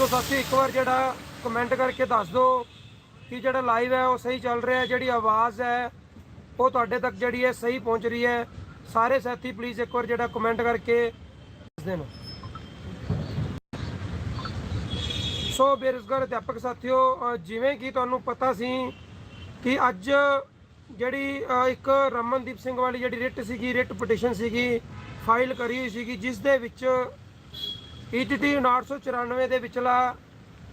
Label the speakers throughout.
Speaker 1: ਸੋ ਸਾਥੀ, ਇੱਕ ਵਾਰ ਜਿਹੜਾ ਕਮੈਂਟ ਕਰਕੇ ਦੱਸ ਦਿਓ ਕਿ ਜਿਹੜਾ ਲਾਈਵ ਹੈ ਉਹ ਸਹੀ ਚੱਲ ਰਿਹਾ ਹੈ, ਜਿਹੜੀ ਆਵਾਜ਼ ਹੈ, ਉਹ ਤੁਹਾਡੇ ਤੱਕ ਜਿਹੜੀ ਹੈ ਸਹੀ ਪਹੁੰਚ ਰਹੀ ਹੈ। ਸਾਰੇ ਸਾਥੀ ਪਲੀਜ਼ ਇੱਕ ਵਾਰ ਜਿਹੜਾ ਕਮੈਂਟ ਕਰਕੇ ਦੱਸ ਦੇਣ। ਸੋ ਬੇਰੁਜ਼ਗਾਰ ਅਧਿਆਪਕ ਸਾਥੀਓ ਜਿਵੇਂ ਕਿ ਤੁਹਾਨੂੰ ਪਤਾ ਸੀ ਕਿ ਅੱਜ ਜਿਹੜੀ ਇੱਕ ਰਮਨਦੀਪ ਸਿੰਘ ਵਾਲੀ ਜਿਹੜੀ ਰਿਟ ਸੀਗੀ, ਰਿਟ ਪਟੀਸ਼ਨ ਸੀਗੀ ਫਾਈਲ ਕਰੀ ਹੋਈ ਸੀਗੀ, ਜਿਸ ਦੇ ਵਿੱਚ ਈਟੀਟੀ 994 ਦੇ ਵਿਚਲਾ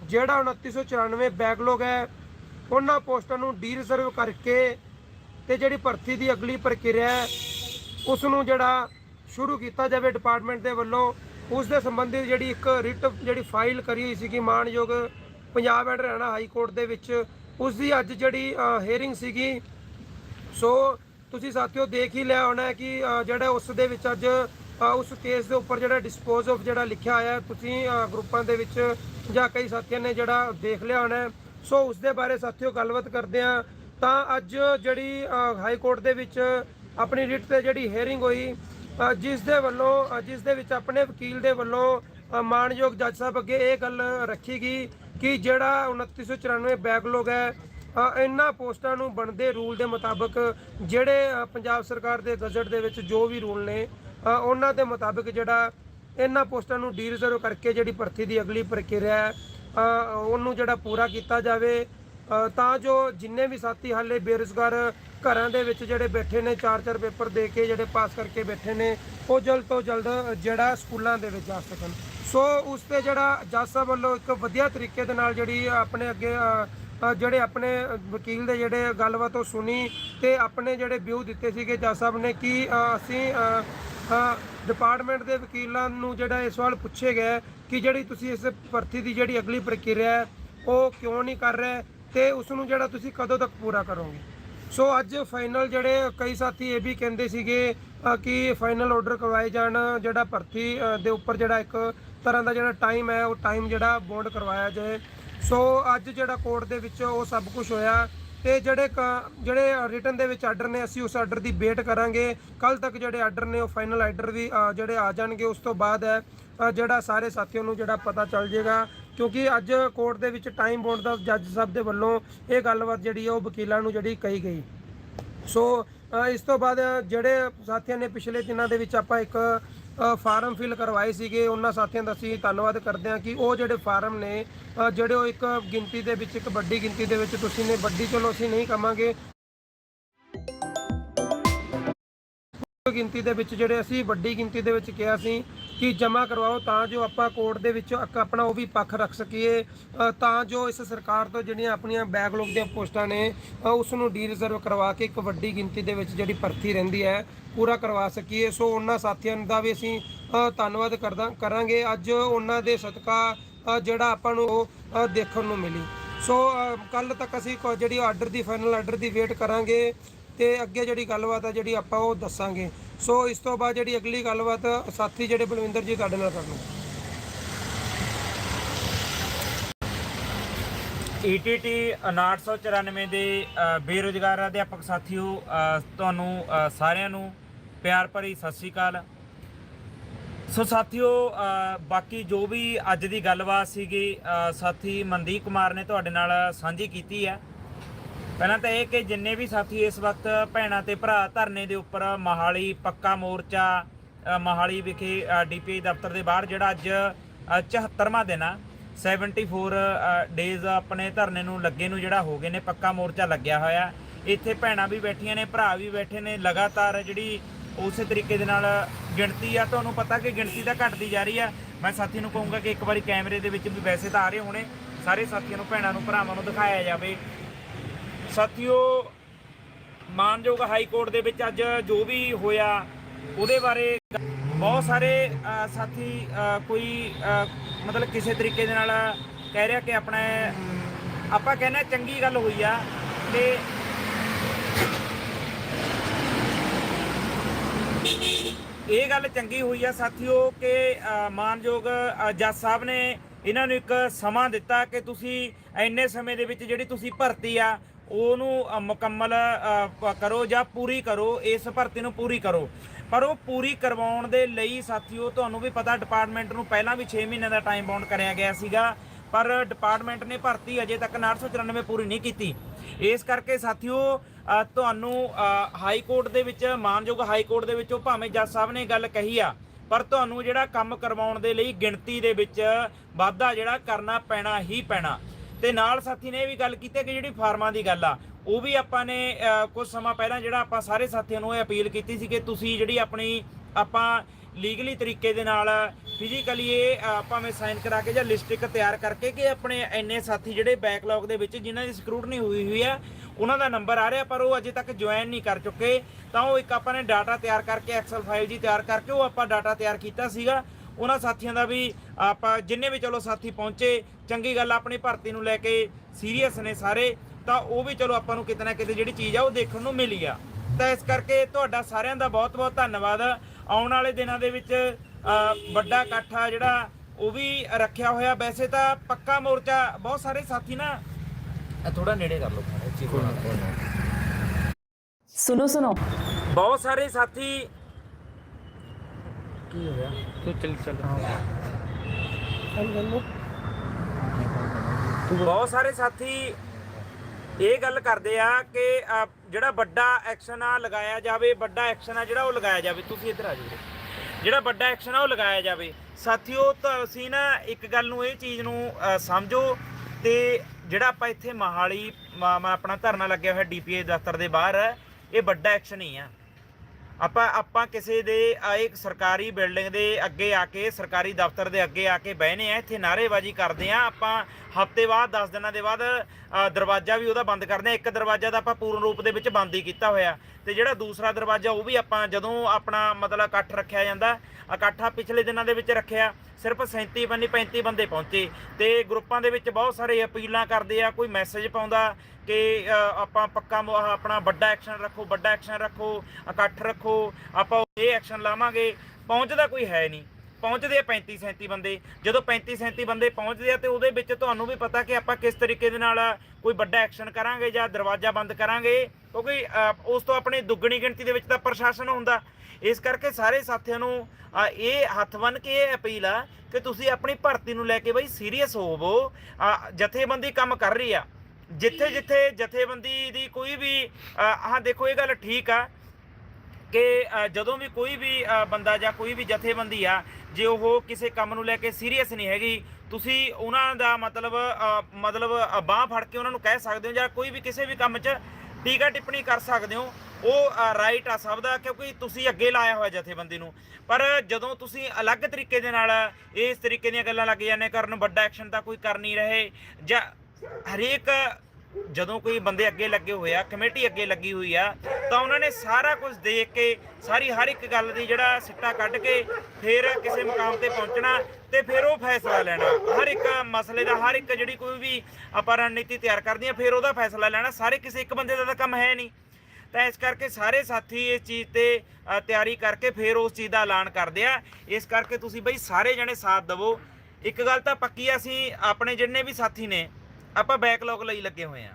Speaker 1: ਜਿਹੜਾ 2994 ਬੈਕਲੌਗ ਹੈ, ਉਹਨਾਂ ਪੋਸਟਾਂ ਨੂੰ ਡੀ ਰਿਜ਼ਰਵ ਕਰਕੇ ਤੇ ਜਿਹੜੀ ਭਰਤੀ ਦੀ ਅਗਲੀ ਪ੍ਰਕਿਰਿਆ ਹੈ ਉਸ ਨੂੰ ਜਿਹੜਾ ਸ਼ੁਰੂ ਕੀਤਾ ਜਾਵੇ ਡਿਪਾਰਟਮੈਂਟ ਦੇ ਵੱਲੋਂ ਉਸ ਦੇ ਸੰਬੰਧੀ ਜਿਹੜੀ ਇੱਕ ਰਿਟ ਜਿਹੜੀ ਫਾਈਲ ਕਰੀ ਹੋਈ ਸੀਗੀ ਮਾਨਯੋਗ Punjab and Haryana high court ਦੇ ਵਿੱਚ ਉਸ ਦੀ ਅੱਜ ਜਿਹੜੀ ਹੇਅਰਿੰਗ ਸੀਗੀ। ਸੋ, ਤੁਸੀਂ ਸਾਥੀਓ ਦੇਖ ਹੀ ਲਿਆ ਹੋਣਾ ਕਿ ਜਿਹੜਾ ਉਸ ਦੇ ਵਿੱਚ ਅੱਜ ਉਸ ਕੇਸ ਦੇ ਉੱਪਰ ਜਿਹੜਾ ਡਿਸਪੋਜ਼ ਆਫ ਜਿਹੜਾ ਲਿਖਿਆ ਆਇਆ ਹੈ, ਤੁਸੀਂ ਗਰੁੱਪਾਂ ਦੇ ਵਿੱਚ ਜਾਂ ਕਈ ਸਾਥੀਆਂ ਨੇ ਜਿਹੜਾ ਦੇਖ ਲਿਆ ਹੋਣਾ ਸੋ ਉਸ ਦੇ ਬਾਰੇ ਸਾਥੀਓ ਗੱਲਬਾਤ ਕਰਦੇ ਆ ਤਾਂ ਅੱਜ ਜਿਹੜੀ ਹਾਈ ਕੋਰਟ ਦੇ ਵਿੱਚ ਆਪਣੀ ਰਿਟ ਤੇ ਜਿਹੜੀ ਹੇਅਰਿੰਗ ਹੋਈ ਜਿਸ ਦੇ ਵੱਲੋਂ ਜਿਸ ਦੇ ਵਿੱਚ ਆਪਣੇ ਵਕੀਲ ਦੇ ਵੱਲੋਂ ਅ, ਮਾਣਯੋਗ ਜੱਜ ਸਾਹਿਬ ਅੱਗੇ ਇਹ ਗੱਲ ਰੱਖੀ ਗਈ ਕਿ ਜਿਹੜਾ 2994 ਬੈਕਲੌਗ ਹੈ ਇਹਨਾਂ ਪੋਸਟਾਂ ਨੂੰ ਬਣਦੇ ਰੂਲ ਦੇ ਮੁਤਾਬਕ ਜਿਹੜੇ ਪੰਜਾਬ ਸਰਕਾਰ ਦੇ ਗਜ਼ਟ ਦੇ ਵਿੱਚ ਜੋ ਵੀ ਰੂਲ ਨੇ ਉਹਨਾਂ ਦੇ ਮੁਤਾਬਕ ਜਿਹੜਾ ਇਹਨਾਂ ਪੋਸਟਾਂ ਨੂੰ ਡੀ ਰਿਜ਼ਰਵ ਕਰਕੇ ਜਿਹੜੀ ਭਰਤੀ ਦੀ ਅਗਲੀ ਪ੍ਰਕਿਰਿਆ ਹੈ ਉਹਨੂੰ ਜਿਹੜਾ ਪੂਰਾ ਕੀਤਾ ਜਾਵੇ। ਤਾਂ ਜੋ ਜਿੰਨੇ ਵੀ ਸਾਥੀ ਹਾਲੇ ਬੇਰੁਜ਼ਗਾਰ ਘਰਾਂ ਦੇ ਵਿੱਚ ਜਿਹੜੇ ਬੈਠੇ ਨੇ, ਚਾਰ ਚਾਰ ਪੇਪਰ ਦੇ ਕੇ ਜਿਹੜੇ ਪਾਸ ਕਰਕੇ ਬੈਠੇ ਨੇ, ਉਹ ਜਲਦ ਤੋਂ ਜਲਦ ਜਿਹੜਾ ਸਕੂਲਾਂ ਦੇ ਵਿੱਚ ਆ ਸਕਣ। ਸੋ ਉਸ ਤੇ ਜਿਹੜਾ ਜੱਜ ਸਾਹਿਬ ਵੱਲੋਂ ਇੱਕ ਵਧੀਆ ਤਰੀਕੇ ਦੇ ਨਾਲ ਜਿਹੜੀ ਆਪਣੇ ਅੱਗੇ ਜਿਹੜੇ ਆਪਣੇ ਵਕੀਲ ਦੇ ਜਿਹੜੇ ਗੱਲਬਾਤ ਉਹ ਸੁਣੀ ਤੇ ਆਪਣੇ ਜਿਹੜੇ ਵਿਊ ਦਿੱਤੇ ਸੀਗੇ ਜੱਜ ਸਾਹਿਬ ਨੇ ਕਿ ਅਸੀਂ ਡਿਪਾਰਟਮੈਂਟ ਦੇ ਵਕੀਲਾਂ ਨੂੰ ਜਿਹੜਾ ਇਹ ਸਵਾਲ ਪੁੱਛੇ ਗਏ ਕਿ ਜਿਹੜੀ ਤੁਸੀਂ ਇਸ ਭਰਤੀ ਦੀ ਜਿਹੜੀ ਅਗਲੀ ਪ੍ਰਕਿਰਿਆ ਹੈ, ਉਹ ਕਿਉਂ ਨਹੀਂ ਕਰ ਰਹੇ ਤੇ ਉਸ ਨੂੰ ਜਿਹੜਾ ਤੁਸੀਂ ਕਦੋਂ ਤੱਕ ਪੂਰਾ ਕਰੋਗੇ? ਸੋ ਅੱਜ ਫਾਈਨਲ ਜਿਹੜੇ ਕਈ ਸਾਥੀ ਇਹ ਵੀ ਕਹਿੰਦੇ ਸੀਗੇ ਕਿ ਫਾਈਨਲ ਆਰਡਰ ਕਰਵਾਏ ਜਾਣ ਜਿਹੜਾ ਭਰਤੀ ਦੇ ਉੱਪਰ ਜਿਹੜਾ ਇੱਕ ਤਰ੍ਹਾਂ ਦਾ ਜਿਹੜਾ ਟਾਈਮ ਹੈ, ਉਹ ਟਾਈਮ ਜਿਹੜਾ ਬੌਂਡ ਕਰਵਾਇਆ ਜਾਏ। ਸੋ ਅੱਜ ਜਿਹੜਾ ਕੋਰਟ ਦੇ ਵਿੱਚ ਉਹ ਸਭ ਕੁਝ ਹੋਇਆ। ਤੇ ਜਿਹੜੇ ਕ- ਜਿਹੜੇ ਰਿਟਨ ਦੇ ਵਿੱਚ ਆਰਡਰ ਨੇ, ਅਸੀਂ ਉਸ ਆਰਡਰ ਦੀ ਵੇਟ ਕਰਾਂਗੇ। ਕੱਲ ਤੱਕ ਜਿਹੜੇ ਆਰਡਰ ਨੇ, ਉਹ ਫਾਈਨਲ ਆਰਡਰ ਵੀ ਜਿਹੜੇ ਆ ਜਾਣਗੇ। ਉਸ ਤੋਂ ਬਾਅਦ ਹੈ ਜਿਹੜਾ ਸਾਰੇ ਸਾਥੀਆਂ ਨੂੰ ਜਿਹੜਾ ਪਤਾ ਚੱਲ ਜਾਏਗਾ। ਕਿਉਂਕਿ ਅੱਜ ਕੋਰਟ ਦੇ ਵਿੱਚ ਟਾਈਮ ਬੋਰਡ ਦਾ ਜੱਜ ਸਾਹਿਬ ਦੇ ਵੱਲੋਂ ਇਹ ਗੱਲਬਾਤ ਜਿਹੜੀ ਹੈ ਉਹ ਵਕੀਲਾਂ ਨੂੰ ਜਿਹੜੀ ਕਹੀ ਗਈ। ਸੋ ਇਸ ਤੋਂ ਬਾਅਦ ਜਿਹੜੇ ਸਾਥੀਆਂ ਨੇ ਪਿਛਲੇ ਦਿਨਾਂ ਦੇ ਵਿੱਚ ਆਪਾਂ ਇੱਕ ਫਾਰਮ ਫਿਲ ਕਰਵਾਏ ਸੀਗੇ। ਉਹਨਾਂ ਸਾਥੀਆਂ ਦਾ ਅਸੀਂ ਧੰਨਵਾਦ ਕਰਦੇ ਹਾਂ ਕਿ ਉਹ ਜਿਹੜੇ ਫਾਰਮ ਨੇ ਜਿਹੜੇ ਉਹ ਇੱਕ ਗਿਣਤੀ ਦੇ ਵਿੱਚ, ਇੱਕ ਵੱਡੀ ਗਿਣਤੀ ਦੇ ਵਿੱਚ ਤੁਸੀਂ ਨੇ, ਵੱਡੀ ਚਲੋ ਅਸੀਂ ਨਹੀਂ ਕਵਾਂਗੇ ਗਿਣਤੀ ਦੇ ਵਿੱਚ ਜਿਹੜੇ ਅਸੀਂ ਵੱਡੀ ਗਿਣਤੀ ਦੇ ਵਿੱਚ ਕਿਹਾ ਸੀ ਕਿ ਜਮ੍ਹਾਂ ਕਰਵਾਓ ਤਾਂ ਜੋ ਆਪਾਂ ਕੋਰਟ ਦੇ ਵਿੱਚ ਆਪਣਾ ਉਹ ਵੀ ਪੱਖ ਰੱਖ ਸਕੀਏ ਤਾਂ ਜੋ ਇਸ ਸਰਕਾਰ ਤੋਂ ਜਿਹੜੀਆਂ ਆਪਣੀਆਂ ਬੈਕਲੌਗ ਦੀਆਂ ਪੋਸਟਾਂ ਨੇ ਅ, ਉਸ ਨੂੰ ਡੀ ਰਿਜ਼ਰਵ ਕਰਵਾ ਕੇ ਇੱਕ ਵੱਡੀ ਗਿਣਤੀ ਦੇ ਵਿੱਚ ਜਿਹੜੀ ਭਰਤੀ ਰਹਿੰਦੀ ਹੈ ਪੂਰਾ ਕਰਵਾ ਸਕੀਏ। ਸੋ ਉਹਨਾਂ ਸਾਥੀਆਂ ਦਾ ਵੀ ਅਸੀਂ ਧੰਨਵਾਦ ਕਰਦਾ ਕਰਾਂਗੇ। ਅੱਜ ਉਹਨਾਂ ਦੇ ਸਦਕਾ ਜਿਹੜਾ ਆਪਾਂ ਨੂੰ ਉਹ ਦੇਖਣ ਨੂੰ ਮਿਲੀ। ਸੋ ਕੱਲ ਤੱਕ ਅਸੀਂ ਜਿਹੜੀ ਆਰਡਰ ਦੀ ਫਾਈਨਲ ਆਰਡਰ ਦੀ ਵੇਟ ਕਰਾਂਗੇ। ਤੇ ਅੱਗੇ ਜਿਹੜੀ ਗੱਲਬਾਤ ਆ ਜਿਹੜੀ ਆਪਾਂ ਉਹ ਦੱਸਾਂਗੇ। ਸੋ ਇਸ ਤੋਂ ਬਾਅਦ ਜਿਹੜੀ ਅਗਲੀ ਗੱਲਬਾਤ ਸਾਥੀ ਜਿਹੜੇ ਬਲਵਿੰਦਰ ਜੀ ਤੁਹਾਡੇ ਨਾਲ ਕਰਨਗੇ
Speaker 2: ਈਟੀਟੀ 994 ਦੇ ਅ, ਬੇਰੁਜ਼ਗਾਰ ਅਧਿਆਪਕ ਸਾਥੀਓ ਤੁਹਾਨੂੰ ਸਾਰਿਆਂ ਨੂੰ ਪਿਆਰ ਭਰੀ ਸਤਿ ਸ੍ਰੀ ਅਕਾਲ। ਸੋ ਸਾਥੀਓ ਬਾਕੀ ਜੋ ਵੀ ਅੱਜ ਦੀ ਗੱਲਬਾਤ ਸੀਗੀ ਸਾਥੀ ਮਨਦੀਪ ਕੁਮਾਰ ਨੇ ਤੁਹਾਡੇ ਨਾਲ ਸਾਂਝੀ ਕੀਤੀ ਹੈ। ਪਹਿਲਾਂ ਤਾਂ ਇਹ ਕਿ ਜਿੰਨੇ ਵੀ ਸਾਥੀ ਇਸ ਵਕਤ ਭੈਣਾਂ ਤੇ ਭਰਾ ਧਰਨੇ ਦੇ ਉੱਪਰ ਮਹਾਲੀ ਪੱਕਾ ਮੋਰਚਾ ਅ, ਮਹਾਲੀ ਵਿਖੇ ਡੀਪੀਆਈ ਦਫ਼ਤਰ ਦੇ ਬਾਹਰ ਜਿਹੜਾ ਅੱਜ ਅ, 74ਵਾਂ ਦਿਨ ਆ 74 ਡੇਜ਼ ਆਪਣੇ ਧਰਨੇ ਨੂੰ ਲੱਗੇ ਨੂੰ ਜਿਹੜਾ ਹੋ ਗਏ ਨੇ ਪੱਕਾ ਮੋਰਚਾ ਲੱਗਿਆ ਹੋਇਆ। ਇੱਥੇ ਭੈਣਾਂ ਵੀ ਬੈਠੀਆਂ ਨੇ ਭਰਾ ਵੀ ਬੈਠੇ ਨੇ ਲਗਾਤਾਰ ਜਿਹੜੀ ਉਸੇ ਤਰੀਕੇ ਦੇ ਨਾਲ ਗਿਣਤੀ ਆ ਤੁਹਾਨੂੰ ਪਤਾ ਕਿ ਗਿਣਤੀ ਤਾਂ ਘਟਦੀ ਜਾ ਰਹੀ ਆ। ਮੈਂ ਸਾਥੀ ਨੂੰ ਕਹੂੰਗਾ ਕਿ ਇੱਕ ਵਾਰੀ ਕੈਮਰੇ ਦੇ ਵਿੱਚ ਵੀ ਵੈਸੇ ਤਾਂ ਆ ਰਹੇ ਹੋਣੇ। ਸਾਰੇ ਸਾਥੀਆਂ ਨੂੰ ਭੈਣਾਂ ਨੂੰ ਭਰਾਵਾਂ ਨੂੰ ਦਿਖਾਇਆ ਜਾਵੇ। ਸਾਥੀਓ, ਮਾਨਯੋਗ ਹਾਈ ਕੋਰਟ ਦੇ ਵਿੱਚ ਅੱਜ ਜੋ ਵੀ ਹੋਇਆ, ਉਹਦੇ ਬਾਰੇ ਬਹੁਤ ਸਾਰੇ ਸਾਥੀ ਕੋਈ ਮਤਲਬ ਕਿਸੇ ਤਰੀਕੇ ਦੇ ਨਾਲ ਕਹਿ ਰਿਹਾ ਕਿ ਆਪਣਾ, ਆਪਾਂ ਕਹਿੰਦੇ ਚੰਗੀ ਗੱਲ ਹੋਈ ਆ ਤੇ ਇਹ ਗੱਲ ਚੰਗੀ ਹੋਈ ਆ ਸਾਥੀਓ ਕਿ ਮਾਨਯੋਗ ਜੱਜ ਸਾਹਿਬ ਨੇ ਇਹਨਾਂ ਨੂੰ ਇੱਕ ਸਮਾਂ ਦਿੱਤਾ ਕਿ ਤੁਸੀਂ ਇੰਨੇ ਸਮੇਂ ਦੇ ਵਿੱਚ ਜਿਹੜੀ ਤੁਸੀਂ ਭਰਤੀ ਆ ਉਹਨੂੰ ਮੁਕੰਮਲ ਕਰੋ ਜਾਂ ਪੂਰੀ ਕਰੋ, ਇਸ ਭਰਤੀ ਨੂੰ ਪੂਰੀ ਕਰੋ। ਪਰ ਉਹ ਪੂਰੀ ਕਰਵਾਉਣ ਦੇ ਲਈ ਸਾਥੀਓ, ਤੁਹਾਨੂੰ ਵੀ ਪਤਾ ਡਿਪਾਰਟਮੈਂਟ ਨੂੰ ਪਹਿਲਾਂ ਵੀ 6 ਮਹੀਨੇ ਦਾ ਟਾਈਮ ਬਾਉਂਡ ਕਰਿਆ ਗਿਆ ਸੀਗਾ। ਪਰ ਡਿਪਾਰਟਮੈਂਟ ਨੇ ਭਰਤੀ ਅਜੇ ਤੱਕ 994 ਪੂਰੀ ਨਹੀਂ ਕੀਤੀ। ਇਸ ਕਰਕੇ ਸਾਥੀਓ ਤੁਹਾਨੂੰ ਹਾਈ ਕੋਰਟ ਦੇ ਵਿੱਚ, ਮਾਨਯੋਗ ਹਾਈ ਕੋਰਟ ਦੇ ਵਿੱਚ ਉਹ ਭਾਵੇਂ ਜੱਜ ਸਾਹਿਬ ਨੇ ਗੱਲ ਕਹੀ ਆ, ਪਰ ਤੁਹਾਨੂੰ ਜਿਹੜਾ ਕੰਮ ਕਰਵਾਉਣ ਦੇ ਲਈ ਗਿਣਤੀ ਦੇ ਵਿੱਚ ਵਾਧਾ ਜਿਹੜਾ ਕਰਨਾ ਪੈਣਾ ਹੀ ਪੈਣਾ। ਤੇ ਨਾਲ ਸਾਥੀ ਨੇ ਇਹ ਵੀ ਗੱਲ ਕੀਤੀ ਕਿ ਜਿਹੜੀ ਫਾਰਮਾਂ ਦੀ ਗੱਲ ਆ ਉਹ ਵੀ ਆਪਾਂ ਨੇ ਅ, ਕੁਝ ਸਮਾਂ ਪਹਿਲਾਂ ਜਿਹੜਾ ਆਪਾਂ ਸਾਰੇ ਸਾਥੀਆਂ ਨੂੰ ਇਹ ਅਪੀਲ ਕੀਤੀ ਸੀ ਕਿ ਤੁਸੀਂ ਜਿਹੜੀ ਆਪਣੀ ਆਪਾਂ ਲੀਗਲੀ ਤਰੀਕੇ ਦੇ ਨਾਲ ਫਿਜ਼ੀਕਲੀ ਇਹ ਅ, ਭਾਵੇਂ ਸਾਈਨ ਕਰਾ ਕੇ ਜਾਂ ਲਿਸਟਿਕ ਤਿਆਰ ਕਰਕੇ ਕਿ ਆਪਣੇ ਇੰਨੇ ਸਾਥੀ ਜਿਹੜੇ ਬੈਕਲੌਗ ਦੇ ਵਿੱਚ ਜਿਨ੍ਹਾਂ ਦੀ ਸਕਰੂਟਨੀ ਹੋਈ ਹੋਈ ਆ ਉਹਨਾਂ ਦਾ ਨੰਬਰ ਆ ਰਿਹਾ ਪਰ ਉਹ ਅਜੇ ਤੱਕ ਜੁਆਇਨ ਨਹੀਂ ਕਰ ਚੁੱਕੇ। ਤਾਂ ਉਹ ਇੱਕ ਆਪਾਂ ਨੇ ਡਾਟਾ ਤਿਆਰ ਕਰਕੇ ਐਕਸਲ ਫਾਈਲ ਜੀ ਤਿਆਰ ਕਰਕੇ ਉਹ ਆਪਾਂ ਡਾਟਾ ਤਿਆਰ ਕੀਤਾ ਸੀਗਾ। ਉਹਨਾਂ ਸਾਥੀਆਂ ਦਾ ਵੀ ਆਪਾਂ ਜਿੰਨੇ ਵੀ ਚਲੋ ਸਾਥੀ ਪਹੁੰਚੇ ਚੰਗੀ ਗੱਲ ਆਪਣੀ ਭਰਤੀ ਨੂੰ ਲੈ ਕੇ ਸੀਰੀਅਸ ਨੇ ਸਾਰੇ ਤਾਂ ਉਹ ਵੀ ਚਲੋ ਆਪਾਂ ਨੂੰ ਕਿਤੇ ਨਾ ਕਿਤੇ ਜਿਹੜੀ ਚੀਜ਼ ਆ ਉਹ ਦੇਖਣ ਨੂੰ ਮਿਲੀ ਆ। ਤਾਂ ਇਸ ਕਰਕੇ ਤੁਹਾਡਾ ਸਾਰਿਆਂ ਦਾ ਬਹੁਤ-ਬਹੁਤ ਧੰਨਵਾਦ। ਆਉਣ ਵਾਲੇ ਦਿਨਾਂ ਦੇ ਵਿੱਚ ਵੱਡਾ ਇਕੱਠ ਆ ਜਿਹੜਾ ਉਹ ਵੀ ਰੱਖਿਆ ਹੋਇਆ। ਵੈਸੇ ਤਾਂ ਪੱਕਾ ਮੋਰਚਾ ਬਹੁਤ ਸਾਰੇ ਸਾਥੀ ਨਾ ਥੋੜਾ ਨੇੜੇ ਕਰ ਲਓ
Speaker 3: ਸੁਣੋ। ਸੁਣੋ।
Speaker 2: ਬਹੁਤ ਸਾਰੇ ਸਾਥੀ ਬਹੁਤ ਸਾਰੇ ਸਾਥੀ ਇਹ ਗੱਲ ਕਰਦੇ ਆ ਕਿ ਅ, ਜਿਹੜਾ ਵੱਡਾ ਐਕਸ਼ਨ ਆ ਲਗਾਇਆ ਜਾਵੇ ਵੱਡਾ ਐਕਸ਼ਨ ਆ ਜਿਹੜਾ ਉਹ ਲਗਾਇਆ ਜਾਵੇ। ਤੁਸੀਂ ਇੱਧਰ ਆ ਜਾਓ ਵੀਰੇ। ਜਿਹੜਾ ਵੱਡਾ ਐਕਸ਼ਨ ਆ ਉਹ ਲਗਾਇਆ ਜਾਵੇ। ਸਾਥੀਓ ਤੁਸੀਂ ਨਾ ਇੱਕ ਗੱਲ ਨੂੰ ਇਹ ਚੀਜ਼ ਨੂੰ ਅ, ਸਮਝੋ ਤੇ ਜਿਹੜਾ ਆਪਾਂ ਇੱਥੇ ਮਹਾਲੀ ਮ- ਮ- ਆਪਣਾ ਧਰਨਾ ਲੱਗਿਆ ਹੋਇਆ ਡੀਪੀਏ ਦਫ਼ਤਰ ਦੇ ਬਾਹਰ ਇਹ ਵੱਡਾ ਐਕਸ਼ਨ ਹੀ ਆ। ਆਪਾਂ ਆਪਾਂ ਕਿਸੇ ਦੇ ਇੱਕ ਸਰਕਾਰੀ ਬਿਲਡਿੰਗ ਦੇ ਅੱਗੇ ਆ ਕੇ, ਸਰਕਾਰੀ ਦਫ਼ਤਰ ਦੇ ਅੱਗੇ ਆ ਕੇ ਬਹਿਨੇ ਆ, ਇੱਥੇ ਨਾਅਰੇਬਾਜ਼ੀ ਕਰਦੇ ਆ। ਆਪਾਂ ਹਫ਼ਤੇ ਬਾਅਦ 10 ਦਿਨਾਂ ਦੇ ਬਾਅਦ ਦਰਵਾਜ਼ਾ ਵੀ ਉਹਦਾ ਬੰਦ ਕਰਦੇ ਆ। ਇੱਕ ਦਰਵਾਜ਼ਾ ਦਾ ਆਪਾਂ ਪੂਰਨ ਰੂਪ ਦੇ ਵਿੱਚ ਬੰਦ ਹੀ ਕੀਤਾ ਹੋਇਆ। ਤੇ ਜਿਹੜਾ ਦੂਸਰਾ ਦਰਵਾਜ਼ਾ, ਉਹ ਵੀ ਆਪਾਂ ਜਦੋਂ ਆਪਣਾ ਮਤਲਬ ਇਕੱਠ ਰੱਖਿਆ ਜਾਂਦਾ, ਇਕੱਠਾ ਪਿਛਲੇ ਦਿਨਾਂ ਦੇ ਵਿੱਚ ਰੱਖਿਆ, ਸਿਰਫ 37 ਬੰਦੇ 35 ਬੰਦੇ ਪਹੁੰਚੇ। ਤੇ ਗਰੁੱਪਾਂ ਦੇ ਵਿੱਚ ਬਹੁਤ ਸਾਰੇ ਅਪੀਲਾਂ ਕਰਦੇ ਆ, ਕੋਈ ਮੈਸੇਜ ਪਾਉਂਦਾ ਕਿ ਆਪਾਂ ਪੱਕਾ ਆਪਣਾ ਵੱਡਾ ਐਕਸ਼ਨ ਰੱਖੋ, ਵੱਡਾ ਐਕਸ਼ਨ ਰੱਖੋ, ਇਕੱਠ ਰੱਖੋ, ਆਪਾਂ ਇਹ ਐਕਸ਼ਨ ਲਾਵਾਂਗੇ, ਪਹੁੰਚਦਾ ਕੋਈ ਹੈ ਨਹੀਂ। ਪਹੁੰਚਦੇ ਆ 35 37 ਬੰਦੇ। ਜਦੋਂ 35 37 ਬੰਦੇ ਪਹੁੰਚਦੇ ਆ ਤੇ ਉਹਦੇ ਵਿੱਚ ਤੁਹਾਨੂੰ ਵੀ ਪਤਾ ਕਿ ਆਪਾਂ ਕਿਸ ਤਰੀਕੇ ਦੇ ਨਾਲ ਕੋਈ ਵੱਡਾ ਐਕਸ਼ਨ ਕਰਾਂਗੇ ਜਾਂ ਦਰਵਾਜ਼ਾ ਬੰਦ ਕਰਾਂਗੇ, ਕਿਉਂਕਿ ਉਸ ਤੋਂ ਆਪਣੇ ਦੁੱਗਣੀ ਗਿਣਤੀ ਦੇ ਵਿੱਚ ਤਾਂ ਪ੍ਰਸ਼ਾਸਨ ਹੁੰਦਾ। ਇਸ ਕਰਕੇ ਸਾਰੇ ਸਾਥੀਆਂ ਨੂੰ ਇਹ ਹੱਥ ਬੰਨ ਕੇ ਇਹ ਅਪੀਲ ਆ ਕਿ ਤੁਸੀਂ ਆਪਣੀ ਭਰਤੀ ਨੂੰ ਲੈ ਕੇ ਬਈ ਸੀਰੀਅਸ ਹੋਵੋ। ਜਥੇਬੰਦੀ ਕੰਮ ਕਰ ਰਹੀ ਆ। ਜਿੱਥੇ ਜਿੱਥੇ ਜਥੇਬੰਦੀ ਦੀ ਕੋਈ ਵੀ ਆਹ ਦੇਖੋ ਇਹ ਗੱਲ ਠੀਕ ਆ ਕਿ ਜਦੋਂ ਵੀ ਕੋਈ ਵੀ ਬੰਦਾ ਜਾਂ ਕੋਈ ਵੀ ਜਥੇਬੰਦੀ ਆ ਜੇ ਉਹ ਕਿਸੇ ਕੰਮ ਨੂੰ ਲੈ ਕੇ ਸੀਰੀਅਸ ਨਹੀਂ ਹੈਗੀ ਤੁਸੀਂ ਉਹਨਾਂ ਦਾ ਮਤਲਬ ਮਤਲਬ ਬਾਹ ਫੜ ਕੇ ਉਹਨਾਂ ਨੂੰ ਕਹਿ ਸਕਦੇ ਹੋ ਜਾਂ ਕੋਈ ਵੀ ਕਿਸੇ ਵੀ ਕੰਮ 'ਚ ਟੀਕਾ ਟਿੱਪਣੀ ਕਰ ਸਕਦੇ ਹੋ ਉਹ ਰਾਈਟ ਆ ਸਭ ਦਾ ਕਿਉਂਕਿ ਤੁਸੀਂ ਅੱਗੇ ਲਾਇਆ ਹੋਇਆ ਜਥੇਬੰਦੀ ਨੂੰ। ਪਰ ਜਦੋਂ ਤੁਸੀਂ ਅਲੱਗ ਤਰੀਕੇ ਦੇ ਨਾਲ ਇਸ ਤਰੀਕੇ ਦੀਆਂ ਗੱਲਾਂ ਲੱਗ ਜਾਂਦੇ ਕਰਨ ਵੱਡਾ ਐਕਸ਼ਨ ਤਾਂ ਕੋਈ ਕਰ ਨਹੀਂ ਰਹੇ ਜਾਂ ਹਰੇਕ ਜਦੋਂ ਕੋਈ ਬੰਦੇ ਅੱਗੇ ਲੱਗੇ ਹੋਏ ਆ, ਕਮੇਟੀ ਅੱਗੇ ਲੱਗੀ ਹੋਈ ਆ, ਤਾਂ ਉਹਨਾਂ ਨੇ ਸਾਰਾ ਕੁਝ ਦੇਖ ਕੇ, ਸਾਰੀ ਹਰ ਇੱਕ ਗੱਲ ਦੀ ਜਿਹੜਾ ਸਿੱਟਾ ਕੱਢ ਕੇ ਫਿਰ ਕਿਸੇ ਮੁਕਾਮ ਤੇ ਪਹੁੰਚਣਾ ਤੇ ਫਿਰ ਉਹ ਫੈਸਲਾ ਲੈਣਾ। ਹਰ ਇੱਕ ਮਸਲੇ ਦਾ, ਹਰ ਇੱਕ ਜਿਹੜੀ ਕੋਈ ਵੀ ਆਪਾਂ ਰਣਨੀਤੀ ਤਿਆਰ ਕਰਦੇ ਆ ਫਿਰ ਉਹਦਾ ਫੈਸਲਾ ਲੈਣਾ। ਸਾਰੇ ਕਿਸੇ ਇੱਕ ਬੰਦੇ ਦਾ ਤਾਂ ਕੰਮ ਹੈ ਨਹੀਂ। ਤਾਂ ਇਸ ਕਰਕੇ ਸਾਰੇ ਸਾਥੀ ਇਸ ਚੀਜ਼ ਤੇ ਤਿਆਰੀ ਕਰਕੇ ਫਿਰ ਉਸ ਚੀਜ਼ ਦਾ ਐਲਾਨ ਕਰਦੇ ਆ। ਇਸ ਕਰਕੇ ਤੁਸੀਂ ਬਈ ਸਾਰੇ ਜਣੇ ਸਾਥ ਦਿਵੋ। ਇੱਕ ਗੱਲ ਤਾਂ ਪੱਕੀ ਆ, ਅਸੀਂ ਆਪਣੇ ਜਿੰਨੇ ਵੀ ਸਾਥੀ ਨੇ ਆਪਾਂ ਬੈਕਲੌਗ ਲਈ ਲੱਗੇ ਹੋਏ ਆ।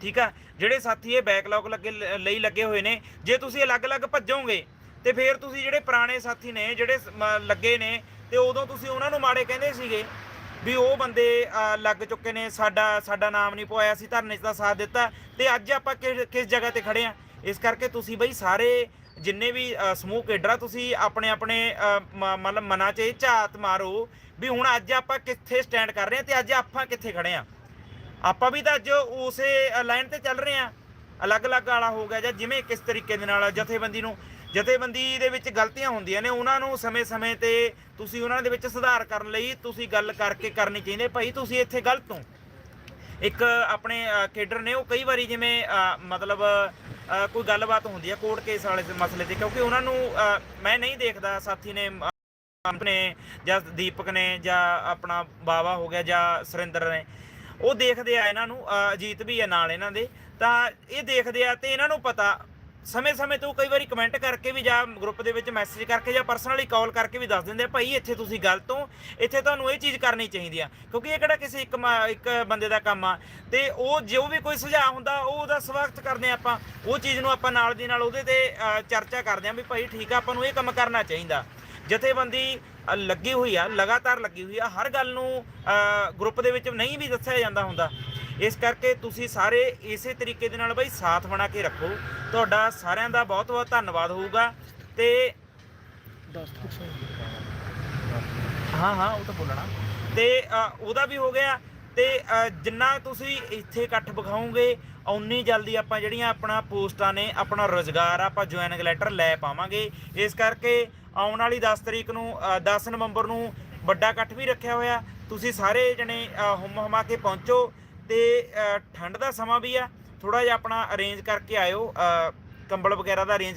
Speaker 2: ਠੀਕ ਆ? ਜਿਹੜੇ ਸਾਥੀ ਇਹ ਬੈਕਲੌਗ ਲੱਗੇ ਲਈ ਲੱਗੇ ਹੋਏ ਨੇ ਜੇ ਤੁਸੀਂ ਅਲੱਗ-ਅਲੱਗ ਭੱਜੋਗੇ ਤੇ ਫਿਰ ਤੁਸੀਂ ਜਿਹੜੇ ਪੁਰਾਣੇ ਸਾਥੀ ਨੇ ਜਿਹੜੇ ਲੱਗੇ ਨੇ ਤੇ ਉਦੋਂ ਤੁਸੀਂ ਉਹਨਾਂ ਨੂੰ ਮਾੜੇ ਕਹਿੰਦੇ ਸੀਗੇ ਵੀ ਉਹ ਬੰਦੇ ਲੱਗ ਚੁੱਕੇ ਨੇ ਸਾਡਾ ਸਾਡਾ ਨਾਮ ਨਹੀਂ ਪਵਾਇਆ ਸੀ ਧਰਨੇ 'ਚ ਦਾ ਸਾਥ ਦਿੱਤਾ ਤੇ ਅੱਜ ਆਪਾਂ ਕਿਸ ਜਗ੍ਹਾ ਤੇ ਖੜੇ ਆ? ਇਸ ਕਰਕੇ ਤੁਸੀਂ ਬਈ ਸਾਰੇ ਜਿੰਨੇ ਵੀ ਅ, ਸਮੂਹ ਕੇਡਰਾ ਤੁਸੀਂ ਆਪਣੇ ਆਪਣੇ ਮ- ਮਤਲਬ ਮਨਾਂ 'ਚ ਇਹ ਝਾਤ ਮਾਰੋ ਵੀ ਹੁਣ ਅੱਜ ਆਪਾਂ ਕਿੱਥੇ ਸਟੈਂਡ ਕਰ ਰਹੇ ਆ ਤੇ ਅੱਜ ਆਪਾਂ ਕਿੱਥੇ ਖੜੇ ਆ? ਆਪਾਂ ਵੀ ਤਾਂ ਅੱਜ ਉਸੇ ਲਾਈਨ ਤੇ ਚੱਲ ਰਹੇ ਆ ਅਲੱਗ-ਅਲੱਗ ਵਾਲਾ ਹੋ ਗਿਆ ਜਾਂ ਜਿਵੇਂ ਕਿਸ ਤਰੀਕੇ ਦੇ ਨਾਲ ਜਥੇਬੰਦੀ ਨੂੰ, ਜਥੇਬੰਦੀ ਦੇ ਵਿੱਚ ਗਲਤੀਆਂ ਹੁੰਦੀਆਂ ਨੇ, ਉਹਨਾਂ ਨੂੰ ਸਮੇਂ-ਸਮੇਂ ਤੇ ਤੁਸੀਂ ਉਹਨਾਂ ਦੇ ਵਿੱਚ ਸੁਧਾਰ ਕਰਨ ਲਈ ਤੁਸੀਂ ਗੱਲ ਕਰਕੇ ਕਰਨੀ ਚਾਹੀਦੀ ਭਾਈ, ਤੁਸੀਂ ਇੱਥੇ ਗਲਤ ਹੋ। ਇੱਕ ਆਪਣੇ ਖੇਡਰ ਨੇ ਉਹ ਕਈ ਵਾਰੀ ਜਿਵੇਂ ਮਤਲਬ ਕੋਈ ਗੱਲਬਾਤ ਹੁੰਦੀ ਹੈ ਕੋਰਟ ਕੇਸ ਵਾਲੇ ਮਸਲੇ ਤੇ, ਕਿਉਂਕਿ ਉਹਨਾਂ ਨੂੰ ਮੈਂ ਨਹੀਂ ਦੇਖਦਾ ਸਾਥੀ ਨੇ ਨੇ ਜਾਂ ਦੀਪਕ ਨੇ ਜਾਂ ਆਪਣਾ ਬਾਵਾ ਹੋ ਗਿਆ ਜਾਂ ਸੁਰਿੰਦਰ ਨੇ ਉਹ ਦੇਖਦੇ ਆ ਇਹਨਾਂ ਨੂੰ ਅਜੀਤ ਵੀ ਆ ਨਾਲ ਇਹਨਾਂ ਦੇ, ਤਾਂ ਇਹ ਦੇਖਦੇ ਆ ਤੇ ਇਹਨਾਂ ਨੂੰ ਪਤਾ, ਸਮੇਂ-ਸਮੇਂ ਤੋਂ ਕਈ ਵਾਰੀ ਕਮੈਂਟ ਕਰਕੇ ਵੀ ਜਾਂ ਗਰੁੱਪ ਦੇ ਵਿੱਚ ਮੈਸੇਜ ਕਰਕੇ ਜਾਂ ਪਰਸਨਲੀ ਕਾਲ ਕਰਕੇ ਵੀ ਦੱਸ ਦਿੰਦੇ ਆ, ਭਾਈ, ਇੱਥੇ ਤੁਸੀਂ ਗਲਤ ਹੋ, ਇੱਥੇ ਤੁਹਾਨੂੰ ਇਹ ਚੀਜ਼ ਕਰਨੀ ਚਾਹੀਦੀ ਆ। ਕਿਉਂਕਿ ਇਹ ਕਿਹੜਾ ਕਿਸੇ ਇੱਕ ਮ- ਇੱਕ ਬੰਦੇ ਦਾ ਕੰਮ ਆ। ਤੇ ਉਹ ਜੋ ਵੀ ਕੋਈ ਸੁਝਾਅ ਹੁੰਦਾ, ਉਹ ਉਹਦਾ ਸਵਾਗਤ ਕਰਦੇ ਆ ਆਪਾਂ। ਉਹ ਚੀਜ਼ ਨੂੰ ਆਪਾਂ ਨਾਲ ਦੀ ਨਾਲ ਉਹਦੇ ਤੇ ਚਰਚਾ ਕਰਦੇ ਆ ਵੀ ਭਾਈ, ਠੀਕ ਆ, ਆਪਾਂ ਨੂੰ ਇਹ ਕੰਮ ਕਰਨਾ ਚਾਹੀਦਾ। ਜਥੇਬੰਦੀ ਅ, ਲੱਗੀ ਹੋਈ ਆ ਲਗਾਤਾਰ ਲੱਗੀ ਹੋਈ ਆ। ਹਰ ਗੱਲ ਨੂੰ ਗਰੁੱਪ ਦੇ ਵਿੱਚ ਨਹੀਂ ਵੀ ਦੱਸਿਆ ਜਾਂਦਾ ਹੁੰਦਾ। ਇਸ ਕਰਕੇ ਤੁਸੀਂ ਸਾਰੇ ਇਸੇ ਤਰੀਕੇ ਦੇ ਨਾਲ ਬਈ ਸਾਥ ਬਣਾ ਕੇ ਰੱਖੋ। ਤੁਹਾਡਾ ਸਾਰਿਆਂ ਦਾ ਬਹੁਤ ਬਹੁਤ ਧੰਨਵਾਦ ਹੋਊਗਾ। ਤੇ ਹਾਂ ਹਾਂ ਉਹ ਤਾਂ ਬੋਲਣਾ। ਤੇ ਅ, ਉਹਦਾ ਵੀ ਹੋ ਗਿਆ। ਤੇ ਜਿੰਨਾ ਤੁਸੀਂ ਇੱਥੇ ਇਕੱਠ ਵਿਖਾਓਗੇ ਉਨੀ ਜਲਦੀ ਆਪਾਂ ਜਿਹੜੀਆਂ ਆਪਣਾ ਪੋਸਟਾਂ ਨੇ ਆਪਣਾ ਰੋਜ਼ਗਾਰ ਆਪਾਂ ਜੁਆਇਨਿੰਗ ਲੈਟਰ ਲੈ ਪਾਵਾਂਗੇ। ਇਸ ਕਰਕੇ ਆਉਣ ਵਾਲੀ 10 ਤਰੀਕ ਨੂੰ ਅ, 10 ਨਵੰਬਰ ਨੂੰ ਵੱਡਾ ਇਕੱਠ ਵੀ ਰੱਖਿਆ ਹੋਇਆ। ਤੁਸੀਂ ਸਾਰੇ ਜਣੇ ਅ, ਹੁਮ ਹਮਾ ਕੇ ਪਹੁੰਚੋ ਤੇ ਠੰਡ ਦਾ ਸਮਾਂ ਵੀ ਆ। ਥੋੜਾ ਜਿਹਾ ਆਪਣਾ ਅਰੇਂਜ ਕਰਕੇ ਆਇਓ ਕੰਬਲ ਵਗੈਰਾ ਦਾ ਅਰੇਂਜ